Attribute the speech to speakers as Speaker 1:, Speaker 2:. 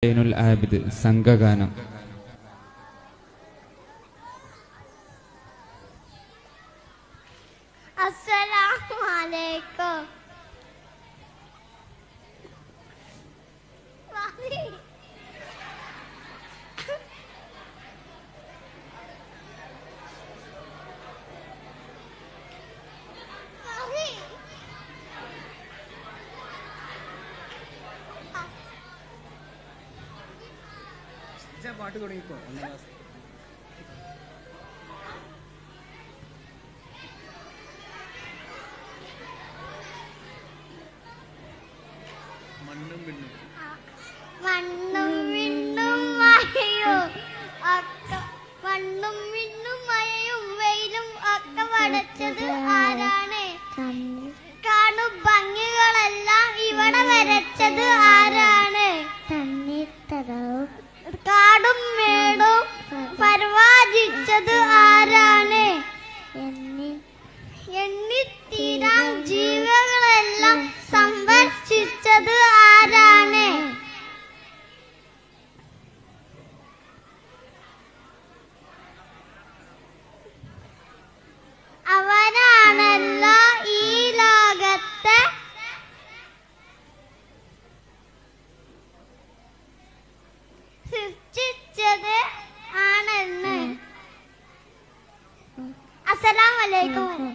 Speaker 1: സൈനുൽ ആബിദ് സംഘഗാനം
Speaker 2: അസ്സലാമു അലൈക്കും
Speaker 3: പാട്ട് തുടങ്ങിക്കോ? ഒന്നാം ക്ലാസ് മണ്ണും പിണ്ണും.
Speaker 2: മണ്ണും പിണ്ണും മഴയും ഒക്കെ മണ്ണും പിണ്ണും മഴയും വെയിലും ഒക്കെ വരച്ചത് ആരാണ്? the olha aí uhum. como.